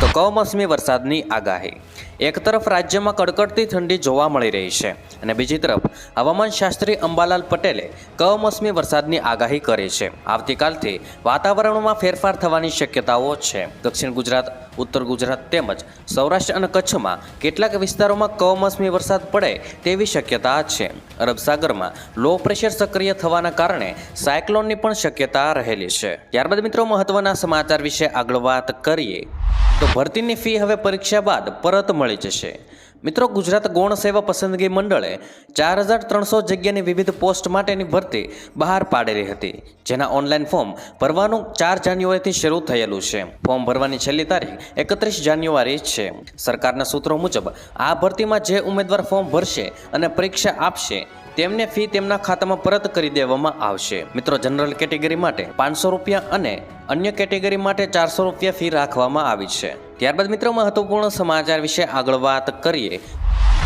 તો કમોસમી વરસાદની આગાહી. એક તરફ રાજ્યમાં કડકડતી ઠંડી જોવા મળી રહી છે અને બીજી તરફ હવામાન શાસ્ત્રી અંબાલાલ પટેલે કમોસમી વરસાદની આગાહી કરી છે. આવતીકાલથી વાતાવરણમાં ફેરફાર થવાની શક્યતાઓ છે. દક્ષિણ ગુજરાત, ઉત્તર ગુજરાત તેમજ સૌરાષ્ટ્ર અને કચ્છમાં કેટલાક વિસ્તારોમાં કમોસમી વરસાદ પડે તેવી શક્યતા છે. અરબ સાગરમાં લો પ્રેશર સક્રિય થવાના કારણે સાયક્લોનની પણ શક્યતા રહેલી છે. ત્યારબાદ મિત્રો મહત્વના સમાચાર વિશે આગળ વાત કરીએ. તો ભરતીની ફી હવે પરીક્ષા બાદ પરત મળી જશે. મિત્રો, ગુજરાત ગૌણ સેવા પસંદગી મંડળે ચાર હજાર ત્રણસો જગ્યાની વિવિધ પોસ્ટ માટેની ભરતી બહાર પાડેલી હતી. જેના ઓનલાઈન ફોર્મ ભરવાનું ચાર જાન્યુઆરીથી શરૂ થયેલું છે. ફોર્મ ભરવાની છેલ્લી તારીખ એકત્રીસ જાન્યુઆરી છે. સરકારના સૂત્રો મુજબ, આ ભરતીમાં જે ઉમેદવાર ફોર્મ ભરશે અને પરીક્ષા આપશે, તેમને ફી તેમના ખાતામાં પરત કરી દેવામાં આવશે. મિત્રો, જનરલ કેટેગરી માટે પાંચસો રૂપિયા અને અન્ય કેટેગરી માટે ચારસો રૂપિયા ફી રાખવામાં આવી છે. ત્યારબાદ મિત્રો મહત્વપૂર્ણ સમાચાર વિશે આગળ વાત કરીએ.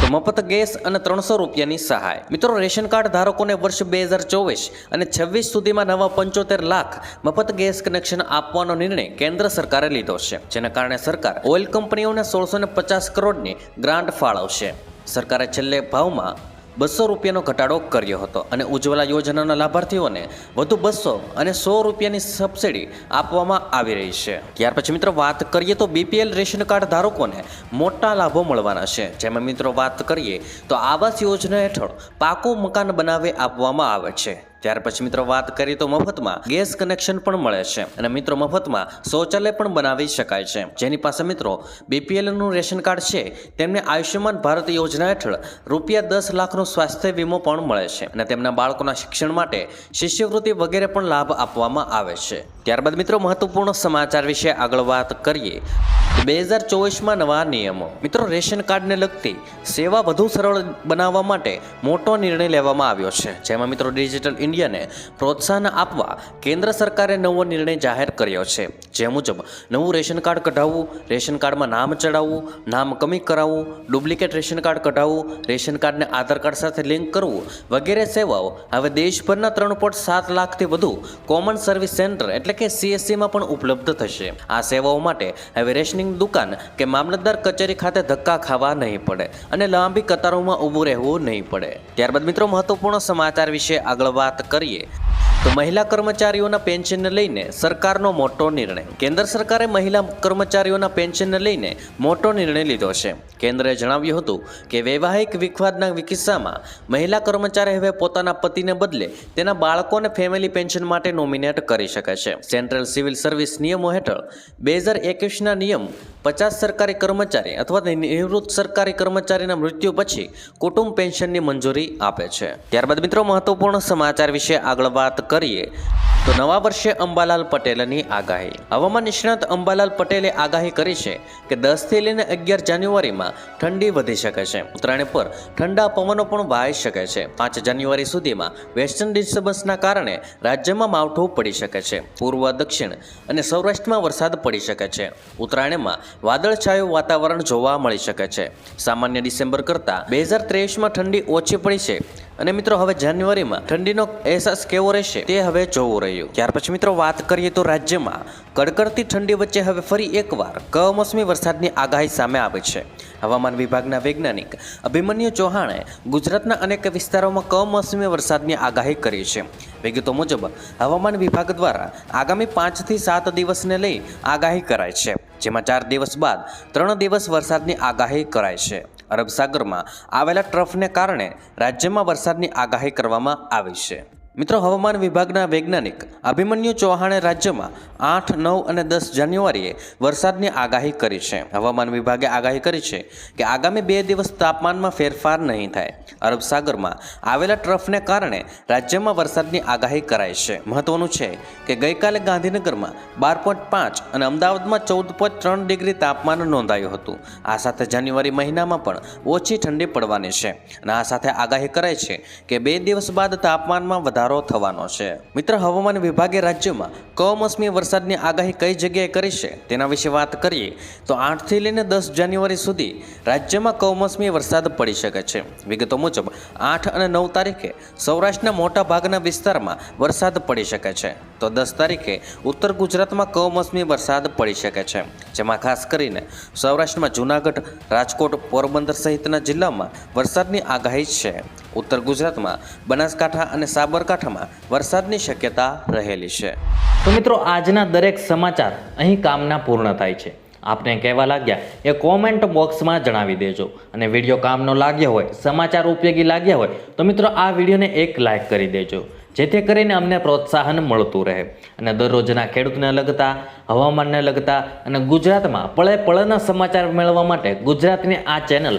તો મફત ગેસ અને ત્રણસો રૂપિયાની સહાય. મિત્રો રેશન કાર્ડ ધારકોને વર્ષ બે હજાર ચોવીસ અને છવ્વીસ સુધીમાં નવા પંચોતેર લાખ મફત ગેસ કનેક્શન આપવાનો નિર્ણય કેન્દ્ર સરકારે લીધો છે. જેના કારણે સરકાર ઓઇલ કંપનીઓને સોળસો પચાસ કરોડની ગ્રાન્ટ ફાળવશે. સરકારે છેલ્લે ભાવમાં બસો રૂપિયાનો ઘટાડો કર્યો હતો અને ઉજ્જવલા યોજનાના લાભાર્થીઓને વધુ બસો અને સો રૂપિયાની સબસિડી આપવામાં આવી રહી છે. ત્યાર પછી મિત્રો વાત કરીએ તો બીપીએલ રેશન કાર્ડ ધારકોને મોટા લાભો મળવાના છે. જેમાં મિત્રો વાત કરીએ તો આવાસ યોજના હેઠળ પાકું મકાન બનાવી આપવામાં આવે છે. ત્યાર પછી મિત્રો વાત કરીએ તો મફતમાં ગેસ કનેક્શન પણ મળે છે. અને મિત્રો મફતમાં શૌચાલય પણ બનાવી શકાય છે. જેની પાસે મિત્રો બીપીએલનું રેશન કાર્ડ છે, તેમને આયુષ્યમાન ભારત યોજના હેઠળ રૂપિયા દસ લાખનો સ્વાસ્થ્ય વીમો પણ મળે છે. અને તેમના બાળકોના શિક્ષણ માટે શિષ્યવૃત્તિ વગેરે પણ લાભ આપવામાં આવે છે. ત્યારબાદ મિત્રો મહત્વપૂર્ણ સમાચાર વિશે આગળ વાત કરીએ. બે હજાર ચોવીસમાં નવા નિયમો. મિત્રો રેશન કાર્ડને લગતી સેવા વધુ સરળ બનાવવા માટે મોટો નિર્ણય લેવામાં આવ્યો છે. જેમાં મિત્રો ડિજિટલ ઇન્ડિયાને પ્રોત્સાહન આપવા કેન્દ્ર સરકારે નવો નિર્ણય જાહેર કર્યો છે. જે મુજબ, નવું રેશન કાર્ડ કઢાવવું, રેશન કાર્ડમાં નામ ચડાવવું, નામ કમી કરાવવું, ડુપ્લિકેટ રેશન કાર્ડ કઢાવવું, રેશન કાર્ડને આધાર કાર્ડ સાથે લિંક કરવું વગેરે સેવાઓ હવે દેશભરના ત્રણ પોઈન્ટ સાત લાખથી વધુ કોમન સર્વિસ સેન્ટર એટલે કે સીએસસીમાં પણ ઉપલબ્ધ થશે. આ સેવાઓ માટે હવે રેશનિંગ દુકાન કે મામલતદાર કચેરી ખાતે ધક્કા ખાવા નહીં પડે અને લાંબી કતારોમાં ઊભું રહેવું નહીં પડે. ત્યારબાદ મિત્રો, મહત્વપૂર્ણ સમાચાર વિશે આગળ વાત કરીએ તો મહિલા કર્મચારીઓના પેન્શનને લઈને સરકારનો મોટો નિર્ણય. કેન્દ્ર સરકારે મહિલા કર્મચારીઓના પેન્શનને લઈને મોટો નિર્ણય લીધો છે. કેન્દ્રએ જણાવ્યું હતું કે વૈવાહિક વિખવાદના કિસ્સામાં મહિલા કર્મચારી હવે પોતાના પતિને બદલે તેના બાળકોને ફેમિલી પેન્શન માટે નોમિનેટ કરી શકે છે. સેન્ટ્રલ સિવિલ સર્વિસ નિયમો હેઠળ બે હજાર એકવીસના નિયમ પચાસ સરકારી કર્મચારી અથવા નિવૃત્ત સરકારી કર્મચારીના મૃત્યુ પછી કુટુંબ પેન્શનની મંજૂરી આપે છે. ત્યારબાદ મિત્રો મહત્વપૂર્ણ સમાચાર વિશે આગળ વાત કરીએ, તો નવા વર્ષે અંબાલાલ પટેલની આગાહી. હવામાન નિષ્ણાત અંબાલાલ પટેલે આગાહી કરી છે કે દસથી લઈને અગિયાર જાન્યુઆરીમાં ઠંડી વધી શકે છે. ઉત્તરાયણ પર ઠંડા પવનો પણ વાઈ શકે છે. પાંચ જાન્યુઆરી સુધીમાં વેસ્ટર્ન ડિસ્ટર્બન્સના કારણે રાજ્યમાં માવઠું પડી શકે છે. પૂર્વ, દક્ષિણ અને સૌરાષ્ટ્રમાં વરસાદ પડી શકે છે. ઉત્તરાયણમાં વાદળછાયું વાતાવરણ જોવા મળી શકે છે. સામાન્ય ડિસેમ્બર કરતાં બે હજાર ત્રેવીસમાં ઠંડી ઓછી પડી છે. અને મિત્રો, હવે જાન્યુઆરીમાં ઠંડીનો અહેસાસ કેવો રહેશે તે હવે જોવું રહ્યું. ત્યાર પછી મિત્રો, વાત કરીએ તો રાજ્યમાં કડકડતી ઠંડી વચ્ચે હવે ફરી એકવાર કમોસમી વરસાદની આગાહી સામે આવી છે. હવામાન વિભાગના વૈજ્ઞાનિક અભિમન્યુ ચૌહાણે ગુજરાતના અનેક વિસ્તારોમાં કમોસમી વરસાદની આગાહી કરી છે. વિગતો મુજબ, હવામાન વિભાગ દ્વારા આગામી પાંચથી સાત દિવસને લઈ આગાહી કરાય છે, જેમાં ચાર દિવસ બાદ ત્રણ દિવસ વરસાદની આગાહી કરાય છે. અરબ સાગરમાં આવેલા ટ્રફને કારણે રાજ્યમાં વરસાદની આગાહી કરવામાં આવી છે. મિત્રો, હવામાન વિભાગના વૈજ્ઞાનિક અભિમન્યુ ચૌહાણે રાજ્યમાં આઠ, નવ અને દસ જાન્યુઆરીએ વરસાદની આગાહી કરી છે. હવામાન વિભાગે આગાહી કરી છે કે આગામી બે દિવસ તાપમાનમાં ફેરફાર નહીં થાય. અરબ સાગરમાં આવેલા ટ્રફને કારણે રાજ્યમાં વરસાદની આગાહી કરાઈ છે. મહત્વનું છે કે ગઈકાલે ગાંધીનગરમાં બાર પોઈન્ટ પાંચ અને અમદાવાદમાં ચૌદ પોઈન્ટ ત્રણ ડિગ્રી તાપમાન નોંધાયું હતું. આ સાથે જાન્યુઆરી મહિનામાં પણ ઓછી ઠંડી પડવાની છે અને આ સાથે આગાહી કરાઈ છે કે બે દિવસ બાદ તાપમાનમાં વધારો થવાનો છે. મિત્ર, હવામાન વિભાગે રાજ્યમાં કમોસમી વરસાદની આગાહી કઈ જગ્યાએ કરી છે તેના વિશે વાત કરીએ તો આઠથી લઈને દસ જાન્યુઆરી સુધી રાજ્યમાં કમોસમી વરસાદ પડી શકે છે. વિગતો મુજબ, આઠ અને નવ તારીખે સૌરાષ્ટ્રના મોટા ભાગના વિસ્તારમાં વરસાદ પડી શકે છે. તો દસ તારીખે ઉત્તર ગુજરાતમાં કમોસમી વરસાદ પડી શકે છે. જેમાં ખાસ કરીને સૌરાષ્ટ્રમાં જૂનાગઢ, રાજકોટ, પોરબંદર સહિતના જિલ્લામાં વરસાદની આગાહી છે. ઉત્તર ગુજરાતમાં બનાસકાંઠા અને સાબરકાંઠામાં વરસાદની શક્યતા રહેલી છે. તો મિત્રો, આજના દરેક સમાચાર અહીં કામના પૂર્ણ થાય છે. આપને કહેવા લાગ્યા એ કોમેન્ટ બોક્સમાં જણાવી દેજો. અને વીડિયો કામનો લાગ્યો હોય, સમાચાર ઉપયોગી લાગ્યા હોય, તો મિત્રો આ વિડીયોને એક લાઇક કરી દેજો. જેથી કરીને અમને પ્રોત્સાહન મળતું રહે. અને દરરોજના ખેડૂતને લગતા, હવામાનને લગતા અને ગુજરાતમાં પળે પળના સમાચાર મેળવવા માટે ગુજરાતની આ ચેનલ